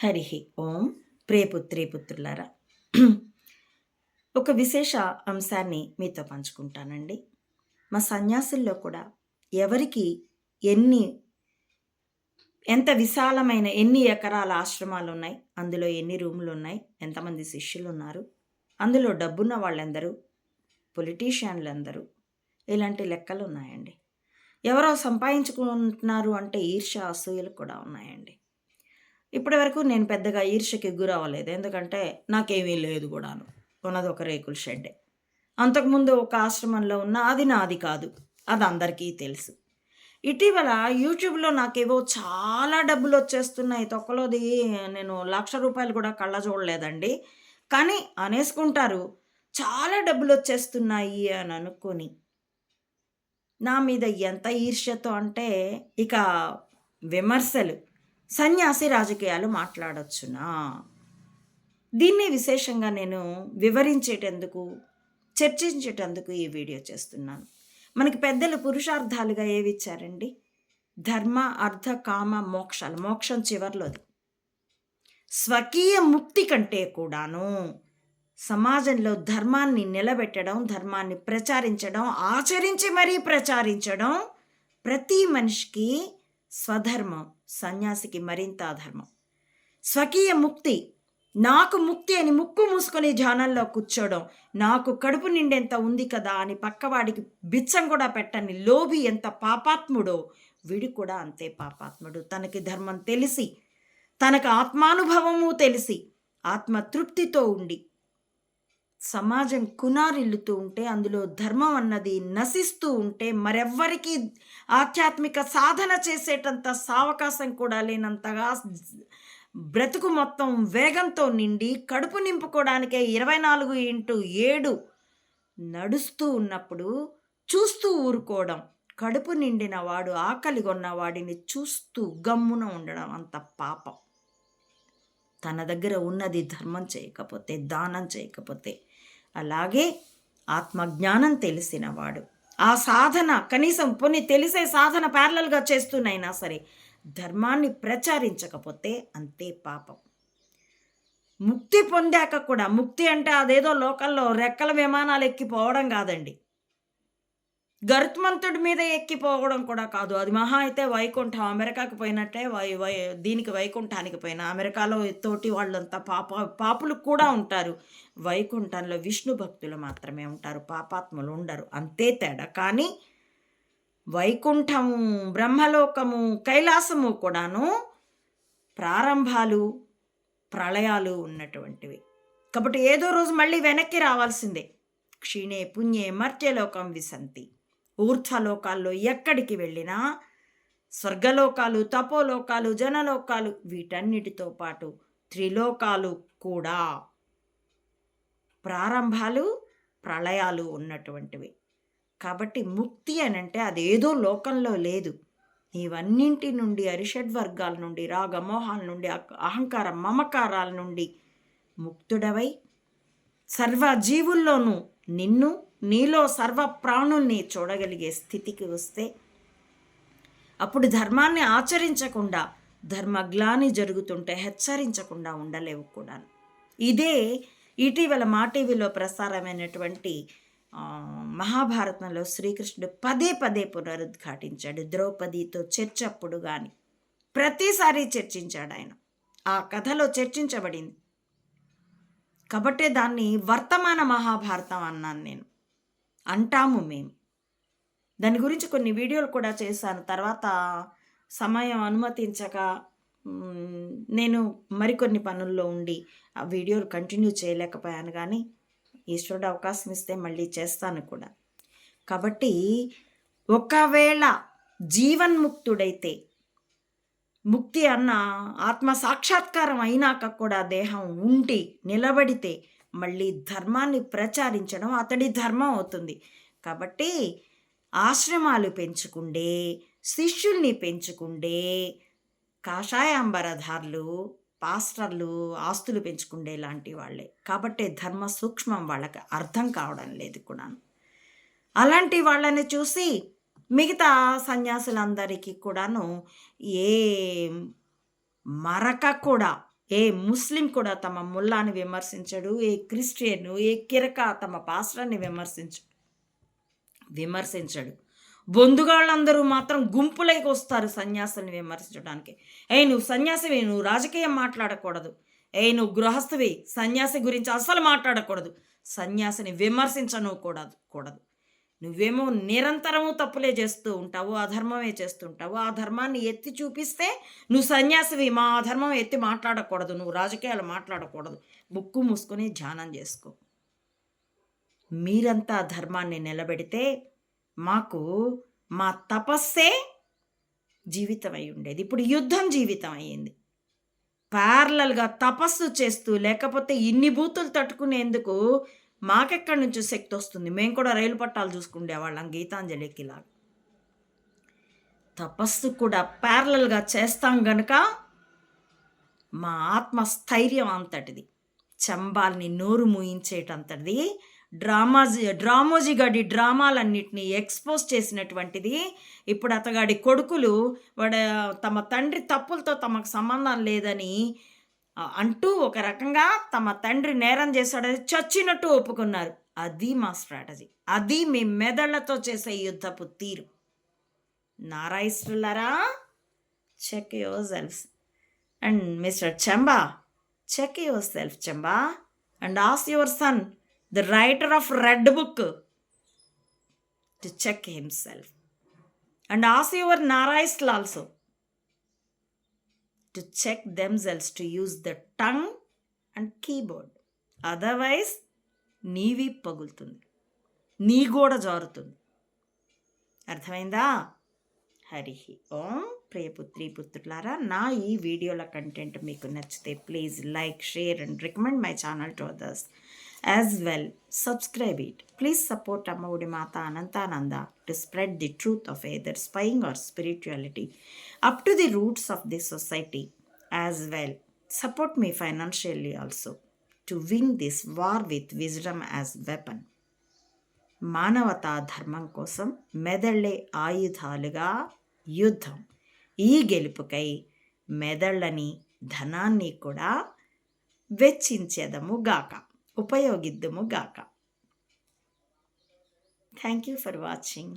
హరి ఓం. ప్రియపుత్రి పుత్రులారా. ఒక విశేష అంశాన్ని మీతో పంచుకుంటానండి. మా సన్యాసుల్లో కూడా ఎవరికి ఎన్ని ఎంత విశాలమైన ఎన్ని ఎకరాల ఆశ్రమాలు ఉన్నాయి అందులో ఎన్ని రూములు ఉన్నాయి ఎంతమంది శిష్యులు ఉన్నారు అందులో డబ్బున్న వాళ్ళందరూ పొలిటీషియన్లు అందరూ ఇలాంటి లెక్కలు ఉన్నాయండి ఎవరో సంపాదించుకుంటున్నారు అంటే ఈర్ష అసూయలు కూడా ఉన్నాయండి. ఇప్పటి వరకు నేను పెద్దగా ఈర్ష్యకి గురవ్వలేదు ఎందుకంటే నాకేమీ లేదు కూడాను. ఉన్నది ఒక రేకుల షెడ్డే. అంతకుముందు ఒక ఆశ్రమంలో ఉన్న అది నాది కాదు. అది అందరికీ తెలుసు. ఇటీవల యూట్యూబ్లో నాకేవో చాలా డబ్బులు వచ్చేస్తున్నాయి. తొక్కలోది నేను లక్ష రూపాయలు కూడా కళ్ళ చూడలేదండి. కానీ అనేసుకుంటారు చాలా డబ్బులు వచ్చేస్తున్నాయి అని అనుకొని. నా మీద ఎంత ఈర్ష్యతో అంటే ఇక విమర్శలు. సన్యాసి రాజకీయాలు మాట్లాడొచ్చునా? దీన్ని విశేషంగా నేను వివరించేటందుకు చర్చించేటందుకు ఈ వీడియో చేస్తున్నాను. మనకి పెద్దలు పురుషార్థాలుగా ఏవి ఇచ్చారండి ధర్మ అర్థ కామ మోక్షాలు. మోక్షం చివరిలోది. స్వకీయ ముక్తి కంటే కూడాను సమాజంలో ధర్మాన్ని నిలబెట్టడం ధర్మాన్ని ప్రచారించడం ఆచరించి మరీ ప్రచారించడం ప్రతి మనిషికి స్వధర్మం సన్యాసికి మరింత ధర్మం. స్వకీయ ముక్తి నాకు ముక్తి అని ముక్కు మూసుకొని ధ్యానంలో కూర్చోవడం నాకు కడుపు నిండెంత ఉంది కదా అని పక్కవాడికి బిచ్చం కూడా పెట్టని లోభి ఎంత పాపాత్ముడో వీడు కూడా అంతే పాపాత్ముడు. తనకి ధర్మం తెలిసి తనకు ఆత్మానుభవము తెలిసి ఆత్మతృప్తితో ఉండి సమాజం కునారిల్లుతూ ఉంటే అందులో ధర్మం అన్నది నశిస్తూ ఉంటే మరెవ్వరికీ ఆధ్యాత్మిక సాధన చేసేటంత సావకాశం కూడా లేనంతగా బ్రతుకు మొత్తం వేగంతో నిండి కడుపు నింపుకోవడానికే ఇరవై నాలుగు ఇంటూ ఏడు నడుస్తూ ఉన్నప్పుడు చూస్తూ ఊరుకోవడం కడుపు నిండిన వాడు ఆకలి కొన్న వాడిని చూస్తూ గమ్మున ఉండడం అంత పాపం. తన దగ్గర ఉన్నది ధర్మం చేయకపోతే దానం చేయకపోతే అలాగే ఆత్మజ్ఞానం తెలిసినవాడు. ఆ సాధన కనీసం కొన్ని తెలిసే సాధన ప్యారలల్గా చేస్తూనైనా సరే ధర్మాన్ని ప్రచారించకపోతే అంతే పాపం. ముక్తి పొందాక కూడా ముక్తి అంటే అదేదో లోకల్లో రెక్కల విమానాలు ఎక్కిపోవడం కాదండి. గరుత్మంతుడి మీద ఎక్కిపోవడం కూడా కాదు. అది మహా అయితే వైకుంఠం. అమెరికాకి పోయినట్టే వై వై దీనికి వైకుంఠానికి పోయిన అమెరికాలో తోటి వాళ్ళంతా పాప పాపులు కూడా ఉంటారు. వైకుంఠంలో విష్ణు భక్తులు మాత్రమే ఉంటారు. పాపాత్ములు ఉండరు. అంతే తేడా. కానీ వైకుంఠము బ్రహ్మలోకము కైలాసము కూడాను ప్రారంభాలు ప్రళయాలు ఉన్నటువంటివి. కాబట్టి ఏదో రోజు మళ్ళీ వెనక్కి రావాల్సిందే. క్షీణే పుణ్యే మర్త్యలోకం విసంతి. ఊర్ధ్వలోకాల్లో ఎక్కడికి వెళ్ళినా స్వర్గలోకాలు తపోలోకాలు జనలోకాలు వీటన్నిటితో పాటు త్రిలోకాలు కూడా ప్రారంభాలు ప్రళయాలు ఉన్నటువంటివి. కాబట్టి ముక్తి అని అంటే అదేదో లోకంలో లేదు. ఇవన్నింటి నుండి అరిషడ్ వర్గాల నుండి రాగమోహాల నుండి అహంకార మమకారాల నుండి ముక్తుడవై సర్వ జీవుల్లోనూ నిన్ను నీలో సర్వ ప్రాణుల్ని చూడగలిగే స్థితికి వస్తే అప్పుడు ధర్మాన్ని ఆచరించకుండా ధర్మగ్లాని జరుగుతుంటే హెచ్చరించకుండా ఉండలేవు కూడా ఇదే ఇటీవల మా టీవీలో ప్రసారమైనటువంటి మహాభారతంలో శ్రీకృష్ణుడు పదే పదే పునరుద్ఘాటించాడు. ద్రౌపదితో చర్చ అప్పుడు కానీ ప్రతిసారి చర్చించాడు ఆయన. ఆ కథలో చర్చించబడింది. కాబట్టే దాన్ని వర్తమాన మహాభారతం అన్నాను నేను. అంటాము మేము. దాని గురించి కొన్ని వీడియోలు కూడా చేశాను. తర్వాత సమయం అనుమతించక నేను మరికొన్ని పనుల్లో ఉండి ఆ వీడియోలు కంటిన్యూ చేయలేకపోయాను కానీ ఈశ్వరుడు అవకాశం ఇస్తే మళ్ళీ చేస్తాను కూడా. కాబట్టి ఒకవేళ జీవన్ముక్తుడైతే ముక్తి అన్న ఆత్మ సాక్షాత్కారం అయినాక కూడా దేహం ఉండి నిలబడితే మళ్ళీ ధర్మాన్ని ప్రచారించడం అతడి ధర్మం అవుతుంది. కాబట్టి ఆశ్రమాలు పెంచుకుండే శిష్యుల్ని పెంచుకుండే కాషాయాంబరధారులు పాస్టర్లు ఆస్తులు పెంచుకుండే లాంటి వాళ్ళే. కాబట్టి ధర్మ సూక్ష్మం వాళ్ళకి అర్థం కావడం లేదు కూడా అలాంటి వాళ్ళని చూసి మిగతా సన్యాసులందరికీ కూడాను ఏ మరక కూడా ఏ ముస్లిం కూడా తమ ముల్లాని విమర్శించడు ఏ క్రిస్టియన్ ఏ కిరక తమ పాస్టర్ని విమర్శించడు విమర్శించడు. బొందుగాళ్ళందరూ మాత్రం గుంపులైకి వస్తారు సన్యాసుని విమర్శించడానికి. ఏ నువ్వు సన్యాసివి నువ్వు రాజకీయం మాట్లాడకూడదు. ఏ నువ్వు గృహస్థువి సన్యాసి గురించి అసలు మాట్లాడకూడదు. సన్యాసిని విమర్శించను కూడదు కూడదు. నువ్వేమో నిరంతరము తప్పులే చేస్తూ ఉంటావు అధర్మమే చేస్తుంటావు. ఆ ధర్మాన్ని ఎత్తి చూపిస్తే నువ్వు సన్యాసివి. మా అధర్మం ఎత్తి మాట్లాడకూడదు. నువ్వు రాజకీయాలు మాట్లాడకూడదు. బుక్కు మూసుకొని ధ్యానం చేసుకో. మీరంతా ధర్మాన్ని నిలబెడితే మాకు మా తపస్సే జీవితం అయి ఉండేది. ఇప్పుడు యుద్ధం జీవితం అయ్యింది. ప్యారలల్గా తపస్సు చేస్తూ లేకపోతే ఇన్ని బూతులు తట్టుకునేందుకు మాకెక్కడి నుంచి శక్తి వస్తుంది? మేము కూడా రైలు పట్టాలు చూసుకుండేవాళ్ళం గీతాంజలికి లాగా. తపస్సు కూడా ప్యారలల్గా చేస్తాం గనుక మా ఆత్మ స్థైర్యం అంతటిది. చంబాల్ని నోరు మూయించేటంతటిది. డ్రామాజీ డ్రామోజీ గడి డ్రామాలన్నిటినీ ఎక్స్పోజ్ చేసినటువంటిది. ఇప్పుడు అతగాడి కొడుకులు వాడ తమ తండ్రి తప్పులతో తమకు సంబంధం లేదని అంటూ ఒక రకంగా తమ తండ్రి నేరం చేశాడని చచ్చినట్టు ఒప్పుకున్నారు. అది మా స్ట్రాటజీ. అది మీ మెదళ్ళతో చేసే యుద్ధపు తీరు. నారాయిస్తులారా check yourself and mister Chemba check yourself Chemba and ask your son the writer of red book to check himself and ask your నారాయిస్ట్లు also to check themselves to use the tongue and keyboard. Otherwise నీవి పగులుతుంది. నీ గోడ జారుతుంది. అర్థమైందా? హరిహి ఓం. ప్రియపుత్రి పుత్రులారా నా ఈ వీడియోల content మీకు నచ్చితే please like share and recommend my channel to others as well subscribe it please support Amma Odi Mata Anantananda to spread the truth of either spying or spirituality up to the roots of the society as well support me financially also to win this war with wisdom as weapon మానవతా ధర్మం కోసం మెదళ్ళే ఆయుధాలుగా యుద్ధం. ఈ గెలుపుకై మెదళ్ళని ధనాన్ని కూడా వెచ్చించేదము గాక. ఉపయోగిద్దుము గాక thank you for watching